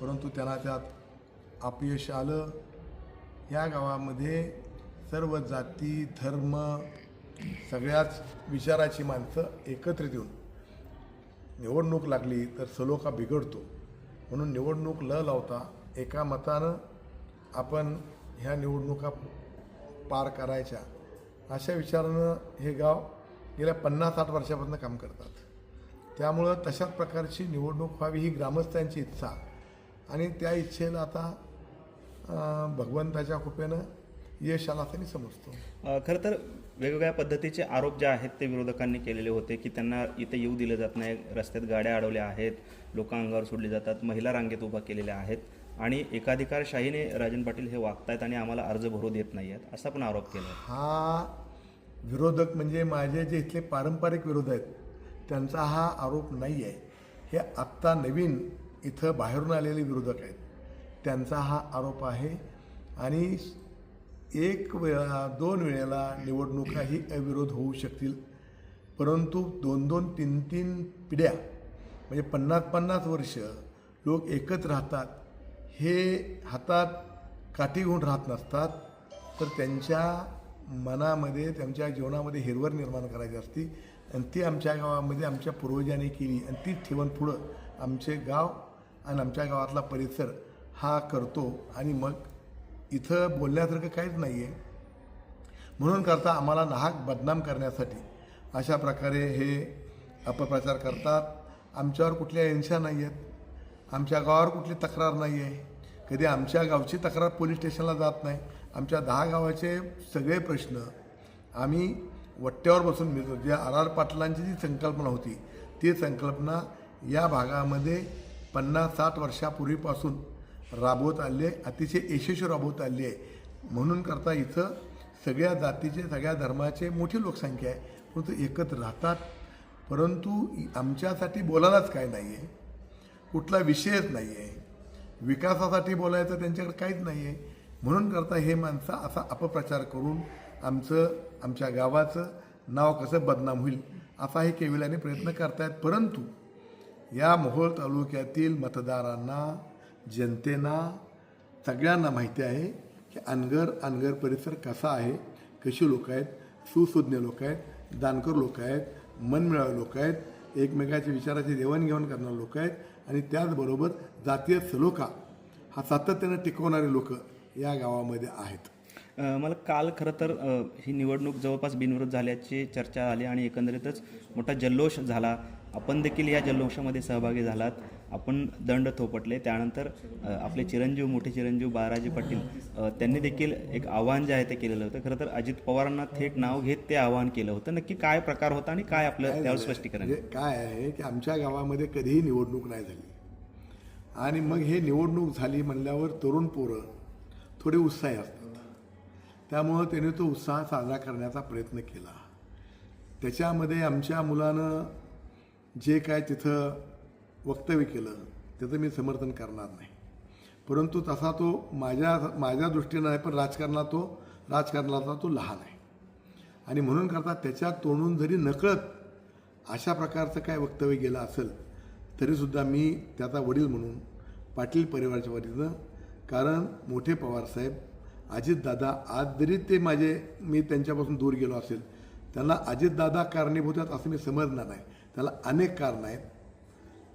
परंतु त्यांना त्यात अपयश आलं. या गावामध्ये सर्व जाती धर्म सगळ्याच विचाराची माणसं एकत्रित येऊन निवडणूक लागली तर सलोखा बिघडतो. म्हणून निवडणूक न लावता एका मतानं आपण ह्या निवडणुका पार करायच्या. अशा विचारानं हे गाव गेल्या पन्नास साठ वर्षापासून काम करतात. त्यामुळं तशाच प्रकारची निवडणूक व्हावी ही ग्रामस्थांची इच्छा. आणि त्या इच्छेला आता भगवंताच्या कृपेनं यश आला असं मी समजतो खरं तर वेगवेगळ्या पद्धतीचे आरोप जे आहेत ते विरोधकांनी केलेले होते की त्यांना इथे येऊ दिलं जात नाही रस्त्यात गाड्या अडवल्या आहेत लोक अंगावर सोडले जातात महिला रांगेत उभा केलेल्या आहेत आणि एकाधिकारशाहीने राजन पाटील हे वागतायत आणि आम्हाला अर्ज भरू देत नाही आहेत असा पण आरोप केला. हा विरोधक म्हणजे माझे जे इथले पारंपरिक विरोध आहेत त्यांचा हा आरोप नाही आहे हे आत्ता नवीन इथं बाहेरून आलेले विरोधक आहेत. त्यांचा हा आरोप आहे आणि एक वेळा दोन वेळेला निवडणुकाही अविरोध होऊ शकतील. परंतु दोन दोन तीन तीन पिढ्या म्हणजे पन्नास पन्नास वर्ष लोक एकत्र राहतात. हे हातात काठी घेऊन राहत नसतात. तर त्यांच्या मनामध्ये त्यांच्या जीवनामध्ये हिरवळ निर्माण करायची असती. आणि ती आमच्या गावामध्ये आमच्या पूर्वजांनी केली. आणि ती ठेवण पुढं आमचे गाव आणि आमच्या गावातला परिसर हा करतो. आणि मग इथं बोलण्यासारखं काहीच नाही आहे म्हणून करता आम्हाला नाहक बदनाम करण्यासाठी अशा प्रकारे हे अपप्रचार करतात. आमच्यावर कुठल्या हिंसा नाही आहेत आमच्या गावावर कुठली तक्रार नाही आहे कधी आमच्या गावची तक्रार पोलीस स्टेशनला जात नाही. आमच्या दहा गावाचे सगळे प्रश्न आम्ही वट्ट्यावर बसून मिळतो. जे आर आर पाटलांची जी संकल्पना होती ती संकल्पना या भागामध्ये पन्नास साठ वर्षापूर्वीपासून राबवत आले आहे अतिशय यशस्वी राबवत आली आहे. म्हणून करता इथं सगळ्या जातीचे सगळ्या धर्माचे मोठी लोकसंख्या आहे. परंतु एकत्र राहतात. परंतु आमच्यासाठी बोलायलाच काय नाही आहे कुठला विषयच नाही आहे विकासासाठी बोलायचं त्यांच्याकडे काहीच नाही आहे म्हणून करता हे माणसं असा अपप्रचार करून आमचं आमच्या गावाचं नाव कसं बदनाम होईल असा हे केविलाने प्रयत्न करतायत. परंतु या मोहोळ तालुक्यातील मतदारांना जनतेना सगळ्यांना माहिती आहे की अनगर अनगर परिसर कसा आहे कशी लोक आहेत सुसुज्ञ लोक आहेत दानकर लोक आहेत मनमिळावे लोक आहेत एकमेकाच्या विचाराची देवाणघेवाण करणारे लोक आहेत आणि त्याचबरोबर जातीय सलोखा हा सातत्यानं टिकवणारे लोक या गावामध्ये आहेत. मला काल खरं तर ही निवडणूक जवळपास बिनविरोध झाल्याची चर्चा आली आणि एकंदरीतच मोठा जल्लोष झाला. आपण देखील या जल्लोषामध्ये सहभागी झालात. आपण दंड थोपटले. त्यानंतर आपले चिरंजीव मोठे चिरंजीव बाळाजी पाटील त्यांनी देखील एक आव्हान जे आहे ते केलेलं होतं. खरं तर अजित पवारांना थेट नाव घेत ते आवाहन केलं होतं. नक्की काय प्रकार होता आणि काय आपलं त्यावर स्पष्टीकरण? काय आहे की आमच्या गावामध्ये कधीही निवडणूक नाही झाली. आणि मग हे निवडणूक झाली म्हणल्यावर तरुण पोरं थोडे उत्साही असतात. त्यामुळं त्याने तो उत्साह साजरा करण्याचा प्रयत्न केला. त्याच्यामध्ये आमच्या मुलानं जे काय तिथं वक्तव्य केलं त्याचं मी समर्थन करणार नाही. परंतु तसा तो माझ्या माझ्या दृष्टीनं आहे पण राजकारणात तो राजकारणाचा तो लहान आहे. आणि म्हणून करता त्याच्या तोंडून जरी नकळत अशा प्रकारचं काय वक्तव्य गेलं असेल तरीसुद्धा मी त्याचा वडील म्हणून पाटील परिवाराच्या वतीनं कारण मोठे पवारसाहेब अजितदादा आज जरी ते माझे मी त्यांच्यापासून दूर गेलो असेल त्यांना अजितदादा कारणीभूत आहेत असं मी समजणार नाही. त्याला अनेक कारणं आहेत.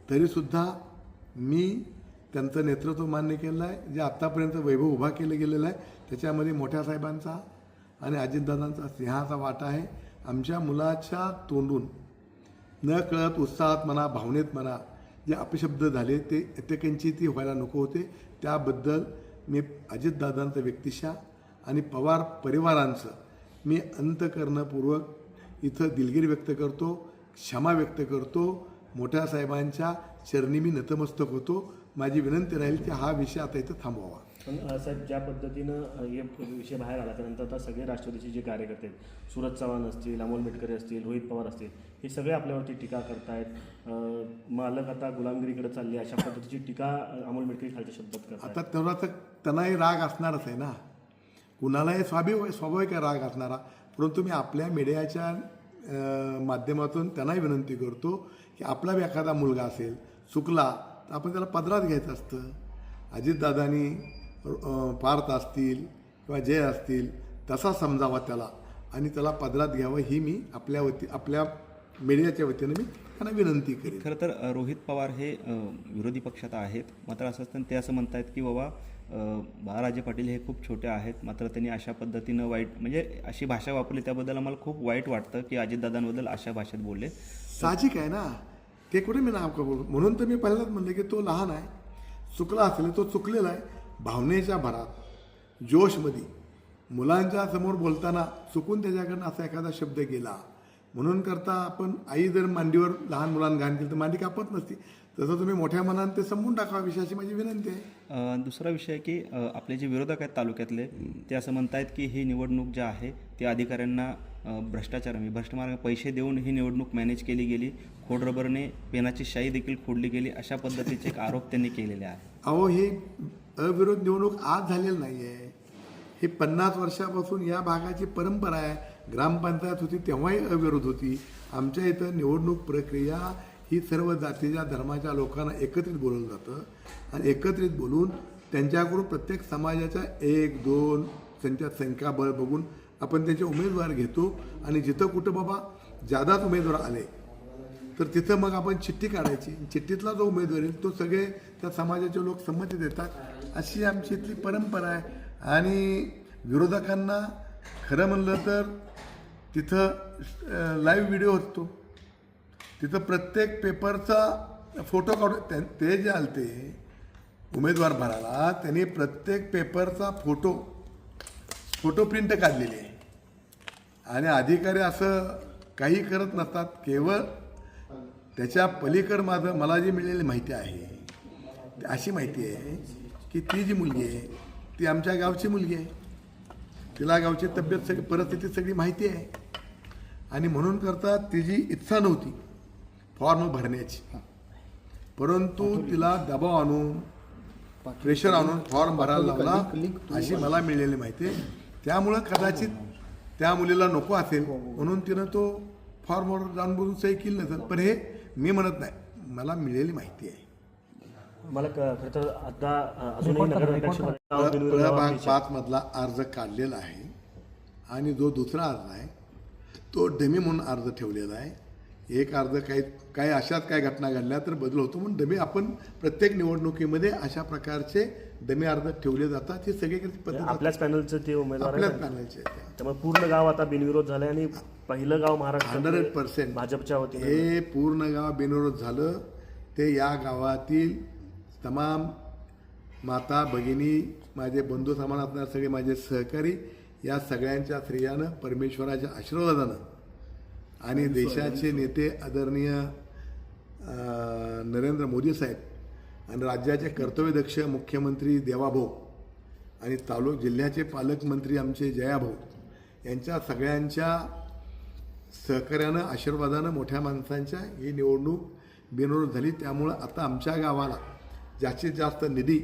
तरीसुद्धा मी त्यांचं नेतृत्व मान्य केलेलं आहे. जे आत्तापर्यंत वैभव उभा केलं गेलेलं आहे त्याच्यामध्ये मोठ्या साहेबांचा आणि अजितदादांचा सिंहाचा वाटा आहे. आमच्या मुलाच्या तोंडून न कळत उत्साहात म्हणा भावनेत म्हणा जे अपशब्द झाले ते प्रत्येकांची ती व्हायला नको होते. त्याबद्दल मी अजितदादांचं व्यक्तिशा आणि पवार परिवारांचं मी अंतकरणपूर्वक इथं दिलगिरी व्यक्त करतो. क्षमा व्यक्त करतो. मोठ्या साहेबांच्या चरणी मी नतमस्तक होतो. माझी विनंती राहील की हा विषय आता इथं थांबवावा. पण साहेब ज्या पद्धतीनं हे विषय बाहेर आला त्यानंतर आता सगळे राष्ट्रवादीचे जे कार्यकर्ते आहेत सुरज चव्हाण असतील अमोल मिटकरी असतील रोहित पवार असतील हे सगळे आपल्यावरती टीका करतायत. मालक आता गुलामगिरीकडे चालली अशा पद्धतीची टीका अमोल मिटकरी खालच्या शब्दात करतात आता तेवढा तर त्यांनाही राग असणारच आहे ना. कुणालाही स्वाभाविक स्वाभाविक आहे राग असणारा. परंतु मी आपल्या मीडियाच्या माध्यमातून त्यांनाही विनंती करतो की आपला बी एखादा मुलगा असेल चुकला तर आपण त्याला पदरात घ्यायचं असतं. अजितदादांनी पार्थ असतील किंवा जय असतील तसा समजावा त्याला आणि त्याला पदरात घ्यावं ही मी आपल्या वती आपल्या मीडियाच्या वतीनं मी त्यांना विनंती करेन. खरं तर रोहित पवार हे विरोधी पक्षात आहेत. मात्र असं असताना ते असं म्हणतायत की बाबा बाळाराजे पाटील हे खूप छोटे आहेत. मात्र त्यांनी अशा पद्धतीनं वाईट म्हणजे अशी भाषा वापरली त्याबद्दल आम्हाला खूप वाईट वाटतं की अजितदादांबद्दल अशा भाषेत बोलले. साहजिक आहे ना? ते कुठे मी नाव बोलू म्हणून तर मी पहिल्यांदाच म्हणलं की तो लहान आहे. चुकला असेल तो चुकलेला आहे. भावनेच्या भरात जोशमध्ये मुलांच्या समोर बोलताना चुकून त्याच्याकडनं असा एखादा शब्द गेला. म्हणून करता आपण आई जर मांडीवर लहान मुलांना घाण केली तर मांडी कापत नसती. तसं तुम्ही मोठ्या मनात ते समजून टाकावा विषयाची माझी विनंती आहे. दुसरा विषय की आपले जे विरोधक आहेत तालुक्यातले ते असं म्हणतायत की ही निवडणूक जी आहे ती अधिकाऱ्यांना भ्रष्टाचार म्हणजे भ्रष्ट मार्ग पैसे देऊन ही निवडणूक मॅनेज केली गेली खोडरबरने पेनाची शाई देखील खोडली गेली अशा पद्धतीचे एक आरोप त्यांनी केलेले आहे अहो ही अविरोध निवडणूक आज झालेली नाही आहे ही पन्नास वर्षापासून या भागाची परंपरा आहे. ग्रामपंचायत होती तेव्हाही अविरोध होती. आमच्या इथं निवडणूक प्रक्रिया ही सर्व जातीच्या धर्माच्या लोकांना एकत्रित बोलवलं जातं. आणि एकत्रित बोलून त्यांच्याकडून प्रत्येक समाजाच्या एक दोन त्यांच्या संख्याबळ बघून आपण त्यांचे उमेदवार घेतो. आणि जिथं कुठं बाबा जादाच उमेदवार आले तर तिथं मग आपण चिठ्ठी काढायची. चिठ्ठीतला जो उमेदवार येईल तो सगळे त्या समाजाचे लोक संमती देतात. अशी आमची इथली परंपरा आहे. आणि विरोधकांना खरं म्हणलं तर तिथं लाईव्ह व्हिडिओ होतो. तिथं प्रत्येक पेपरचा फोटो काढून त्या- ते जे आलते उमेदवार भराला त्यांनी प्रत्येक पेपरचा फोटो फोटो प्रिंट काढलेली. आहे आणि अधिकारी असं काही करत नसतात केवळ त्याच्या पलीकड माझं मला जी मिळलेली माहिती आहे अशी माहिती आहे की ती जी मुलगी आहे ती आमच्या गावची मुलगी आहे. तिला गावची तब्येत सगळी परिस्थिती सगळी माहिती आहे. आणि म्हणून करता तिची इच्छा नव्हती फॉर्म भरण्याची. परंतु तिला दबाव आणून प्रेशर आणून फॉर्म भरायला लावला. अशी मला मिळालेली माहिती आहे. त्यामुळं कदाचित त्या मुलीला नको असेल. म्हणून तिनं तो फॉर्मवर जाऊन बघून सही केली नसेल. पण हे मी म्हणत नाही. मला मिळालेली माहिती आहे. मला खरं तर आता अजूनही पाच मधला अर्ज काढलेला आहे आणि जो दुसरा अर्ज आहे तो डमी म्हणून अर्ज ठेवलेला आहे. एक अर्ज काही काही अशाच काय घटना घडल्या तर बदल होतो म्हणून डमी आपण प्रत्येक निवडणुकीमध्ये अशा प्रकारचे डमी अर्ज ठेवले जातात. ही सगळीकडे पद्धत आपल्याच पॅनलचं ते उमेदवार आपल्याच पॅनलचे. त्यामुळे पूर्ण गाव आता बिनविरोध झालंय आणि पहिलं गाव महाराष्ट्रात हंड्रेड पर्सेंट. भाजपच्या वतीने हे पूर्ण गाव बिनविरोध झालं. ते या गावातील तमाम माता भगिनी माझे बंधू समान असणारे सगळे माझे सहकारी या सगळ्यांच्या श्रेयानं परमेश्वराच्या आशीर्वादानं आणि देशाचे नेते आदरणीय नरेंद्र मोदी साहेब आणि राज्याचे कर्तव्यदक्ष मुख्यमंत्री देवाभाऊ आणि तालुक जिल्ह्याचे पालकमंत्री आमचे जयाभाऊ यांच्या सगळ्यांच्या सहकार्यानं आशीर्वादानं मोठ्या माणसांच्या ही निवडणूक बिनविरोध झाली. त्यामुळं आता आमच्या गावाला जास्तीत जास्त निधी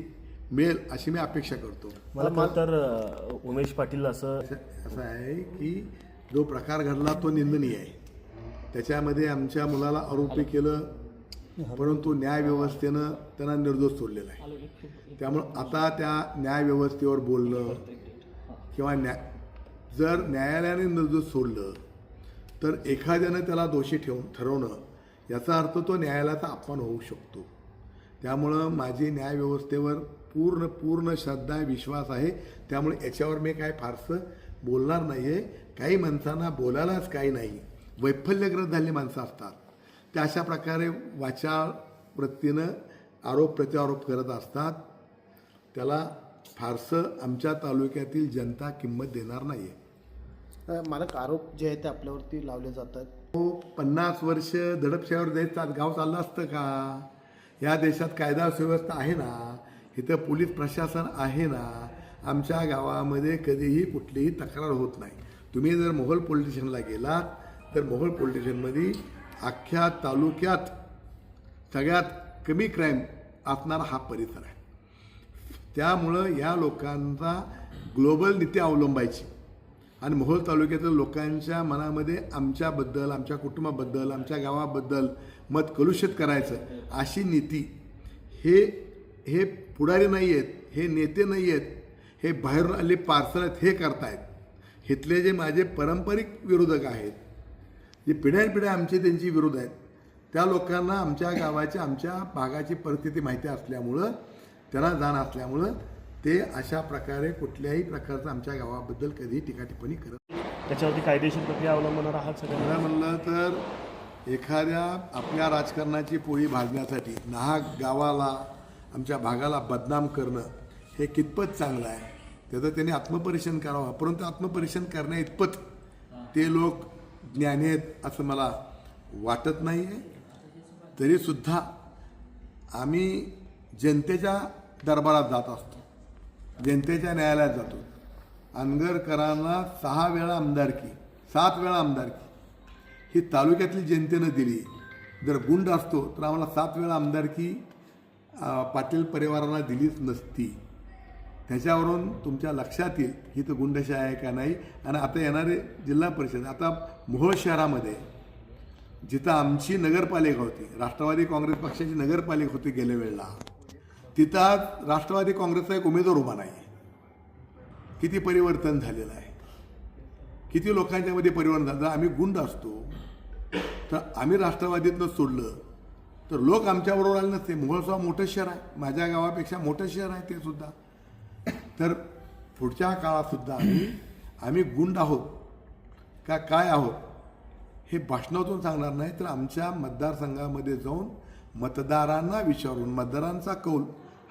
मिळेल अशी मी अपेक्षा करतो. मला खरं तर अ, उमेश पाटील असं असं आहे की जो प्रकार घडला तो निंदनीय आहे. त्याच्यामध्ये आमच्या मुलाला आरोपी केलं परंतु न्यायव्यवस्थेनं त्यांना निर्दोष सोडलेला आहे. त्यामुळं आता त्या न्यायव्यवस्थेवर बोलणं किंवा न्या जर न्यायालयाने निर्दोष सोडलं तर एखाद्यानं त्याला दोषी ठेवून ठरवणं याचा अर्थ तो न्यायालयाचा अपमान होऊ शकतो. त्यामुळं माझी न्यायव्यवस्थेवर पूर्ण पूर्ण श्रद्धा विश्वास आहे. त्यामुळे याच्यावर मी काय फारसं बोलणार नाही आहे काही माणसांना बोलायलाच काही नाही. वैफल्यग्रस्त झालेली माणसं असतात. ते अशा प्रकारे वाचा वृत्तीनं आरोप प्रत्यारोप करत असतात. त्याला फारसं आमच्या तालुक्यातील जनता किंमत देणार नाही आहे मालक आरोप जे आहेत ते आपल्यावरती लावले जातात. हो पन्नास वर्ष दडपशाहीवर जायचं. गाव चाललं असतं का? या देशात कायदा सुव्यवस्था आहे ना इथं पोलीस प्रशासन आहे ना आमच्या गावामध्ये कधीही कुठलीही तक्रार होत नाही. तुम्ही जर मोहोळ पोलीस स्टेशनला गेलात तर मोहोळ पोलीस स्टेशनमध्ये अख्ख्या तालुक्यात सगळ्यात कमी क्राईम असणारा हा परिसर आहे. त्यामुळं या लोकांचा ग्लोबल नीती अवलंबायची. आणि मोहोळ तालुक्यातील लोकांच्या मनामध्ये आमच्याबद्दल आमच्या कुटुंबाबद्दल आमच्या गावाबद्दल मत कलुषित करायचं अशी नीती. हे हे पुढारी नाही आहेत हे नेते नाही आहेत हे बाहेरून आले पार्सल आहेत हे करतायत. इथले जे माझे पारंपरिक विरोधक आहेत जे पिढ्यानपिढ्या आमचे त्यांची विरोध आहेत त्या लोकांना आमच्या गावाची आमच्या भागाची परिस्थिती माहिती असल्यामुळं त्यांना जाण असल्यामुळं ते अशा प्रकारे कुठल्याही प्रकारचं आमच्या गावाबद्दल कधीही टीका टिप्पणी करत त्याच्यावरती कायदेशीर प्रक्रिया अवलंबणार आहात सगळ्यांना? खरं म्हणलं तर एखाद्या आपल्या राजकारणाची पोळी भाजण्यासाठी नाहक गावाला आमच्या भागाला बदनाम करणं हे कितपत चांगलं आहे? त्याचं त्यांनी आत्मपरीक्षण करावं. परंतु आत्मपरीक्षण करण्या इतपत ते लोक ज्ञानी आहेत असं मला वाटत नाही आहे तरीसुद्धा आम्ही जनतेच्या दरबारात जात असतो. जनतेच्या न्यायालयात जातो. अनगरकरांना सहा वेळा आमदारकी सात वेळा आमदारकी. ही तालुक्यातली जनतेनं दिली. जर गुंड असतो तर आम्हाला सात वेळा आमदारकी पाटील परिवाराला दिलीच नसती. त्याच्यावरून तुमच्या लक्षात येईल ही तर गुंडशाही आहे का नाही? आणि आता येणारे जिल्हा परिषद आता मोहोळ शहरामध्ये जिथं आमची नगरपालिका होती राष्ट्रवादी काँग्रेस पक्षाची नगरपालिका होती गेल्या वेळेला. तिथं आज राष्ट्रवादी काँग्रेसचा एक उमेदवार उभा नाही किती परिवर्तन झालेलं आहे. किती लोकांच्यामध्ये परिवर्तन झालं. आम्ही गुंड असतो तर आम्ही राष्ट्रवादीतनं सोडलं तर लोक आमच्याबरोबर आले नसते. मोहोळसोबा मोठं शहर आहे. माझ्या गावापेक्षा मोठं शहर आहे ते सुद्धा. तर पुढच्या काळातसुद्धा आम्ही आम्ही गुंड आहोत. का काय आहोत हे भाषणातून सांगणार नाही तर आमच्या मतदारसंघामध्ये जाऊन मतदारांना विचारून मतदारांचा कौल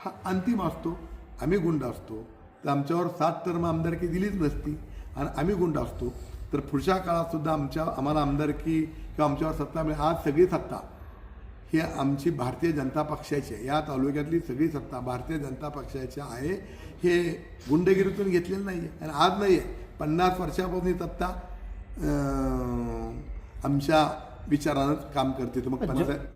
हा अंतिम असतो. आम्ही गुंड असतो. तर आमच्यावर सात टर्म आमदारकी दिलीच नसती. आणि आम्ही गुंड असतो. तर पुढच्या काळात सुद्धा आमच्या आम्हाला आमदारकी किंवा आमच्यावर सत्ता मिळेल. आज सगळी सत्ता ही आमची भारतीय जनता पक्षाची आहे. या तालुक्यातली सगळी सत्ता भारतीय जनता पक्षाची आहे. हे गुंडगिरीतून घेतलेलं नाही आहे आणि आज नाही आहे पन्नास वर्षापासून ही सत्ता आमच्या विचारानं काम करते. तर मग पन्नास